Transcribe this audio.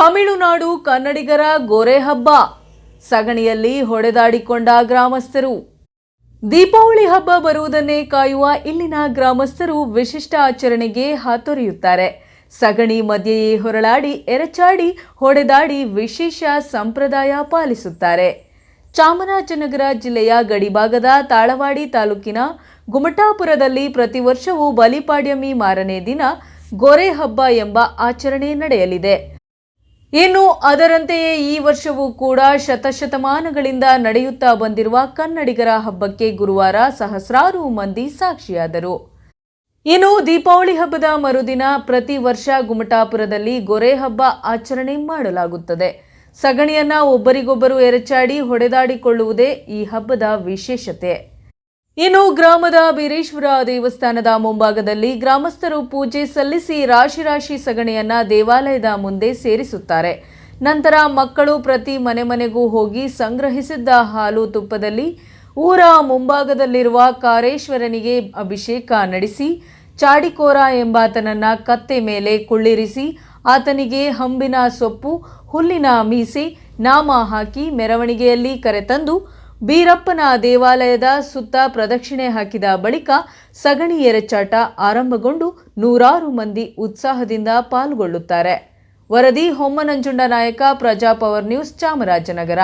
ತಮಿಳುನಾಡು ಕನ್ನಡಿಗರ ಗೊರೆ ಹಬ್ಬ. ಸಗಣಿಯಲ್ಲಿ ಹೊಡೆದಾಡಿಕೊಂಡ ಗ್ರಾಮಸ್ಥರು. ದೀಪಾವಳಿ ಹಬ್ಬ ಬರುವುದನ್ನೇ ಕಾಯುವ ಇಲ್ಲಿನ ಗ್ರಾಮಸ್ಥರು ವಿಶಿಷ್ಟ ಆಚರಣೆಗೆ ಹಾತೊರೆಯುತ್ತಾರೆ. ಸಗಣಿ ಮಧ್ಯೆಯೇ ಹೊರಳಾಡಿ, ಎರಚಾಡಿ, ಹೊಡೆದಾಡಿ ವಿಶೇಷ ಸಂಪ್ರದಾಯ ಪಾಲಿಸುತ್ತಾರೆ. ಚಾಮರಾಜನಗರ ಜಿಲ್ಲೆಯ ಗಡಿಭಾಗದ ತಾಳವಾಡಿ ತಾಲೂಕಿನ ಗುಮಟಾಪುರದಲ್ಲಿ ಪ್ರತಿ ವರ್ಷವೂ ಬಲಿಪಾಡ್ಯಮಿ ಮಾರನೇ ದಿನ ಗೊರೆ ಹಬ್ಬ ಎಂಬ ಆಚರಣೆ ನಡೆಯಲಿದೆ. ಇನ್ನು ಅದರಂತೆಯೇ ಈ ವರ್ಷವೂ ಕೂಡ ಶತಶತಮಾನಗಳಿಂದ ನಡೆಯುತ್ತಾ ಬಂದಿರುವ ಕನ್ನಡಿಗರ ಹಬ್ಬಕ್ಕೆ ಗುರುವಾರ ಸಹಸ್ರಾರು ಮಂದಿ ಸಾಕ್ಷಿಯಾದರು. ಇನ್ನು ದೀಪಾವಳಿ ಹಬ್ಬದ ಮರುದಿನ ಪ್ರತಿ ವರ್ಷ ಗುಮಟಾಪುರದಲ್ಲಿ ಗೊರೆ ಹಬ್ಬ ಆಚರಣೆ ಮಾಡಲಾಗುತ್ತದೆ. ಸಗಣಿಯನ್ನ ಒಬ್ಬರಿಗೊಬ್ಬರು ಎರಚಾಡಿ ಹೊಡೆದಾಡಿಕೊಳ್ಳುವುದೇ ಈ ಹಬ್ಬದ ವಿಶೇಷತೆ. ಇನ್ನು ಗ್ರಾಮದ ಬೀರೇಶ್ವರ ದೇವಸ್ಥಾನದ ಮುಂಭಾಗದಲ್ಲಿ ಗ್ರಾಮಸ್ಥರು ಪೂಜೆ ಸಲ್ಲಿಸಿ ರಾಶಿ ರಾಶಿ ಸಗಣಿಯನ್ನ ದೇವಾಲಯದ ಮುಂದೆ ಸೇರಿಸುತ್ತಾರೆ. ನಂತರ ಮಕ್ಕಳು ಪ್ರತಿ ಮನೆ ಮನೆಗೂ ಹೋಗಿ ಸಂಗ್ರಹಿಸಿದ್ದ ಹಾಲು ತುಪ್ಪದಲ್ಲಿ ಊರ ಮುಂಭಾಗದಲ್ಲಿರುವ ಕಾರೇಶ್ವರನಿಗೆ ಅಭಿಷೇಕ ನಡೆಸಿ, ಚಾಡಿಕೋರ ಎಂಬಾತನನ್ನ ಕತ್ತೆ ಮೇಲೆ ಕುಳ್ಳಿರಿಸಿ, ಆತನಿಗೆ ಹಂಬಿನ ಸೊಪ್ಪು, ಹುಲ್ಲಿನ ಮೀಸೆ, ನಾಮ ಹಾಕಿ ಮೆರವಣಿಗೆಯಲ್ಲಿ ಕರೆತಂದು ಬೀರಪ್ಪನ ದೇವಾಲಯದ ಸುತ್ತ ಪ್ರದಕ್ಷಿಣೆ ಹಾಕಿದ ಬಳಿಕ ಸಗಣಿ ಎರಚಾಟ ಆರಂಭಗೊಂಡು ನೂರಾರು ಮಂದಿ ಉತ್ಸಾಹದಿಂದ ಪಾಲ್ಗೊಳ್ಳುತ್ತಾರೆ. ವರದಿ ಹೊಮ್ಮನಂಜುಂಡ ನಾಯಕ ಪ್ರಜಾಪವರ್ ನ್ಯೂಸ್ ಚಾಮರಾಜನಗರ.